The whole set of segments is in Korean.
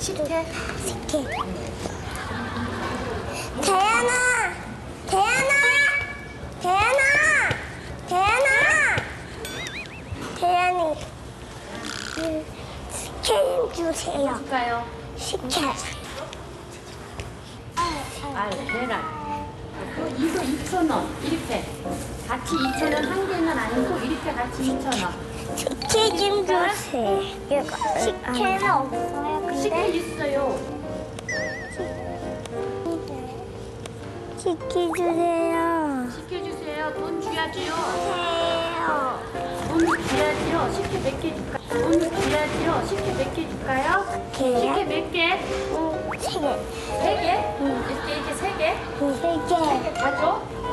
시켜. 시켜. 대현아, 대현아, 대현아, 대현아, 대현이 좀 주세요. 줄까요? 시켜. 아, 계란. 그 이거 2,000원. 이렇게. 같이 2,000원 한 개는 아니고 이렇게 같이 2,000원. 식혜 좀 주세요. 식혜는 없어요. 식혜 근데 있어요. 식혜 주세요. 시켜주세요. 돈 줘야지요. 해요. 돈 줘야지요. 식혜 몇개 줄까요? 돈 줘야지요. 식혜 몇개 줄까요? 개요? 식혜 몇 개? 응, 세 개. 세 개? 이렇게 이렇게 세 개? 세 개. 이렇게 다 줘?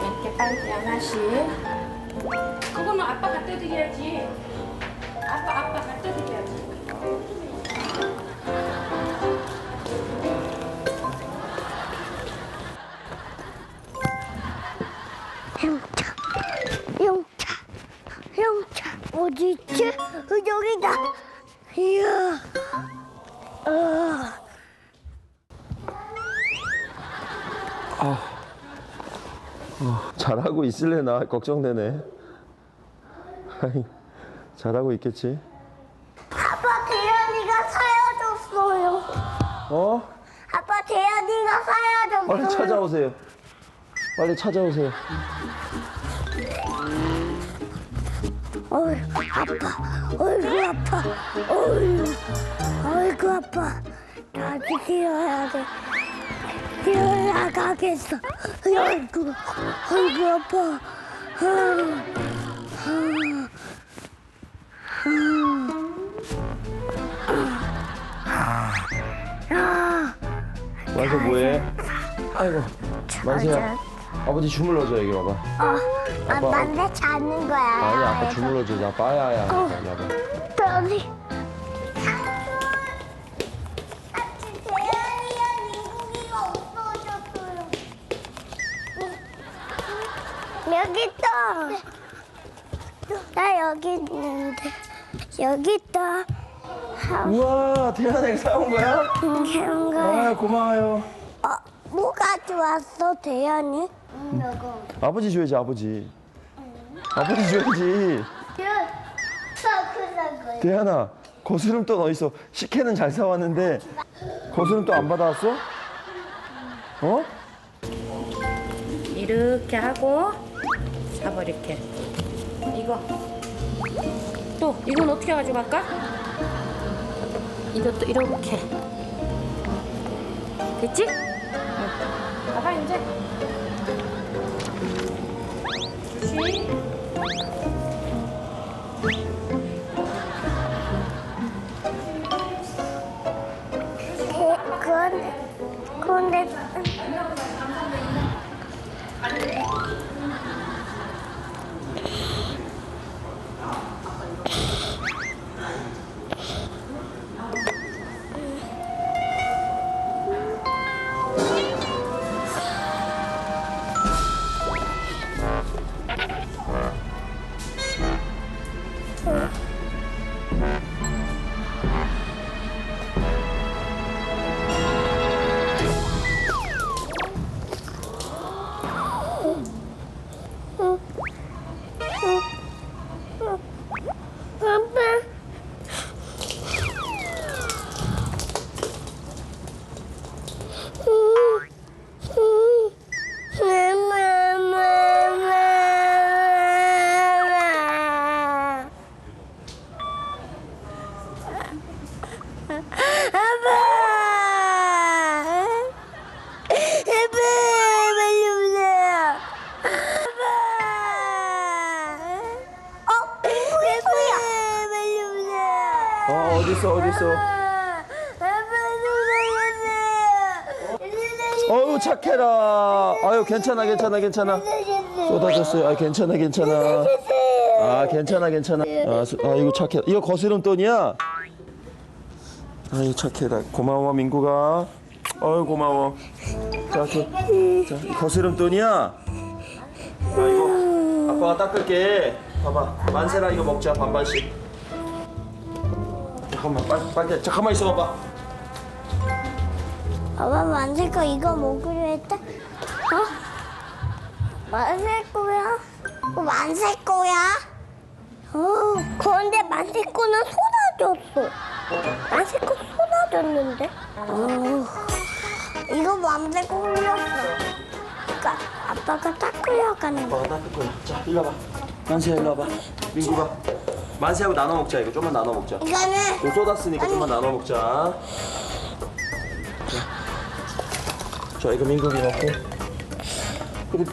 이렇게 빨리 하나씩. 그거는 아빠가 뜯어야지. 아빠 아빠가 뜯어야지. 용차, 용차, 용차. 어디 있지? 어, 여기다. 이야. 어. 잘하고 있을래나 걱정되네. 잘하고 있겠지? 아빠 대현이가 사야줬어요. 어? 아빠 대현이가 사야줬어요. 빨리 찾아오세요. 빨리 찾아오세요. 어휴, 아파. 어이구, 아파. 어휴, 어이구, 아파. 나도 뛰어야 돼. 뛰어나가겠어. 어이구, 어이구, 아파. 마서 뭐해? 아이고, 마서야. 아버지 주물러줘 여기 와봐. 어, 아, 아빠. 난데 자는 거야. 아니 아빠 주물러줘. 나 빠야야. 어. 민국이가 없어졌어요. 여기 있다. 나 여기 있는데. 여기 있다. 우와 태연이가 사온 거야? 이런 거. 아 고마워요. 어, 뭐 가져왔어, 대현이? 아버지 줘야지 아버지. 아버지 줘야지. 대현아 거스름돈 어디 있어? 식혜는 잘 사왔는데 거스름돈 안 받아왔어? 어? 이렇게 하고 잡아 이렇게. 이거 또 이건 어떻게 가져갈까? 이것도 이렇게 됐지? 응. 봐봐 이제. 주시. 그건, 그건데. 어 어디 있어 어디 있어? 어우 착해라. 아유 괜찮아 괜찮아 괜찮아. 쏟아졌어요. 아 괜찮아 괜찮아. 아 괜찮아 괜찮아. 아, 수- 아 이거 착해. 이거 거스름 돈이야? 아이 착해라. 고마워 민구가. 어유 고마워. 자, 줘. 자, 이 거스름 돈이야. 자, 이거 아빠가 닦을게. 봐봐. 만세라 이거 먹자 반반씩. 잠깐만, 빨리, 빨리, 잠깐만 있어봐봐. 아빠 만질 거 이거 먹으려 했다? 어? 만질 거야? 어, 만질 거야? 어, 그런데 만질 거는 쏟아졌어. 만질 거 쏟아졌는데? 어, 이거 만질 거 흘렸어. 그러니까 아빠가 닦으려 가는 거. 아빠가 닦을 거야. 자, 일로 와봐. 만세야, 일로 와봐. 민구가. 만세하고 나눠 먹자, 이거. 좀만 나눠 먹자. 이거는 또 쏟았으니까 좀만 나눠 먹자. 자, 자 이거 민국이 먹고. 그래.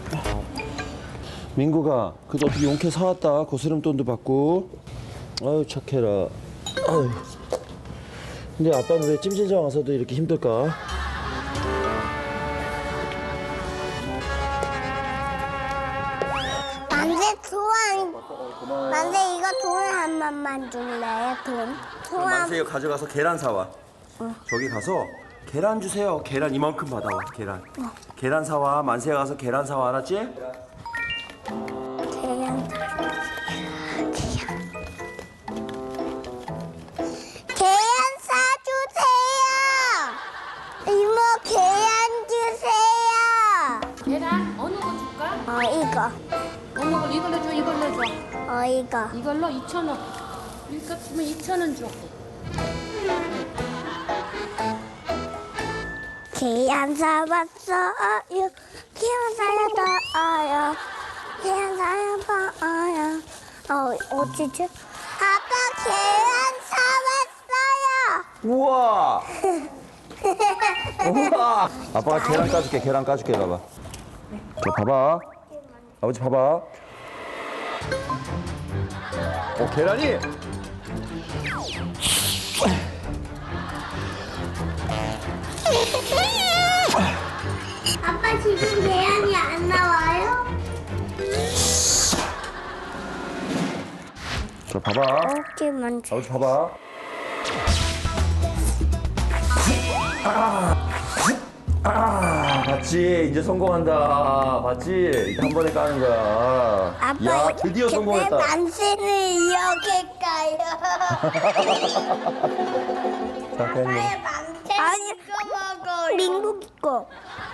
민구가 그래도 어떻게 용케 사왔다. 거스름돈도 받고. 아유 착해라. 아유. 근데 아빠는 왜 찜질장 와서도 이렇게 힘들까? 좋아한 만세 이거 돈 한 번만 줄래? 돈. 좋아. 만세 이거 가져가서 계란 사와. 저기 가서 계란 주세요. 계란 이만큼 받아와. 계란. 계란 사와. 만세 가서 계란 사와 알았지? 어 이거. 이걸로 2천 원 이거 주면 2천 원 줘. 계란 사왔어요. 계란 사왔어요. 계란 사왔어요. 어 어디지? 아빠 계란 사왔어요. 우와! 우와! 아빠가 계란 까줄게, 계란 까줄게, 봐봐. 자, 봐봐. 아버지 봐봐. 어, 계란이? 아빠 지금 계란이 안 나와요? 자, 봐봐. 어깨만 아버지 봐봐. 아, 아, 봤지? 이제 성공한다. 봤지? 이제 한 번에 까는 거야. 아빠 야, 드디어 성공했다. 만세는 이렇게 까요. 자, 만세 아니 먹어. 민국이 거.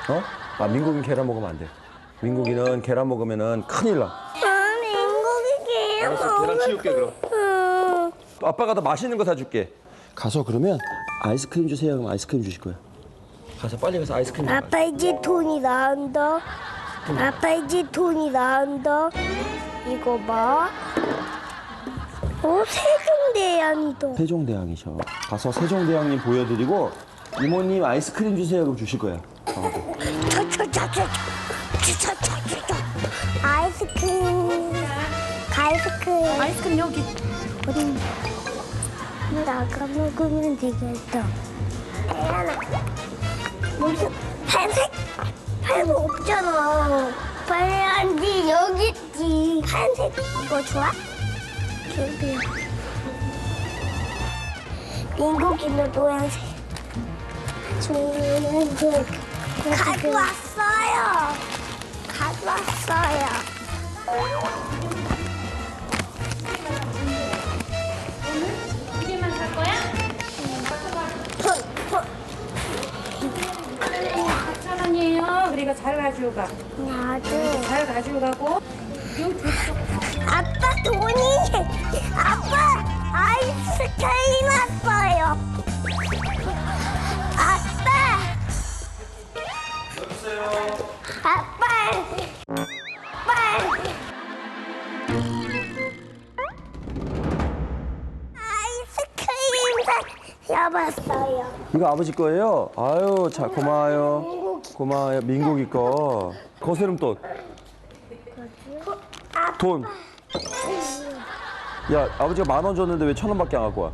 어? 아, 민국인 계란 먹으면 안 돼. 민국이는 계란 먹으면은 큰일 나. 아 민국이 계란 알았어, 계란 치울게 그럼. 음. 아빠가 더 맛있는 거 사줄게. 가서 그러면 아이스크림 주세요. 그럼 아이스크림 주실 거야. 가서 빨리 가서 아이스크림 아빠 이제 돈이 나온다. 아빠 이제 돈이 나온다. 이거 봐. 어 세종대왕이다. 세종대왕이셔. 가서 세종대왕님 보여드리고 이모님 아이스크림 주세요 그럼 주실 거야. 어. 저저저저저 아이스크림 아이스크림 아이스크림 여기 우리 나가 먹으면 되겠다. 네, 태연아. 무슨 팔색 팔색 없잖아. 빨간지 여기 있지. 한색 이거 좋아? 여기요. 민국이는 노란색. 저는 가져왔어요. 가져왔어요. 그러니까 잘 가지고 가. 나도. 잘 가지고 가고 여기 줬어. 아빠 돈이 아빠 아이스크림 왔어요. 아빠. 아빠. 아빠. 아이스크림 사봤어요. 이거 아버지 거예요? 아유, 자 고마워요. 고마워요. 민국이 거. 거세름 돈. 돈. 야, 아버지가 만 원 줬는데 왜 천 원밖에 안 갖고 와?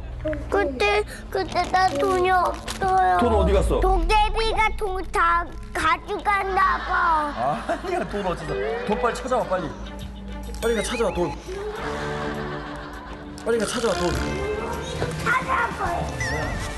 그때 그때 나 돈이 없어요. 돈 어디 갔어? 도깨비가 돈 다 가져갔나 봐. 아니야, 돈 어디서? 돈 빨리 찾아와, 빨리. 빨리 가 찾아와, 돈. 빨리 가 찾아와, 돈. 찾아봐요.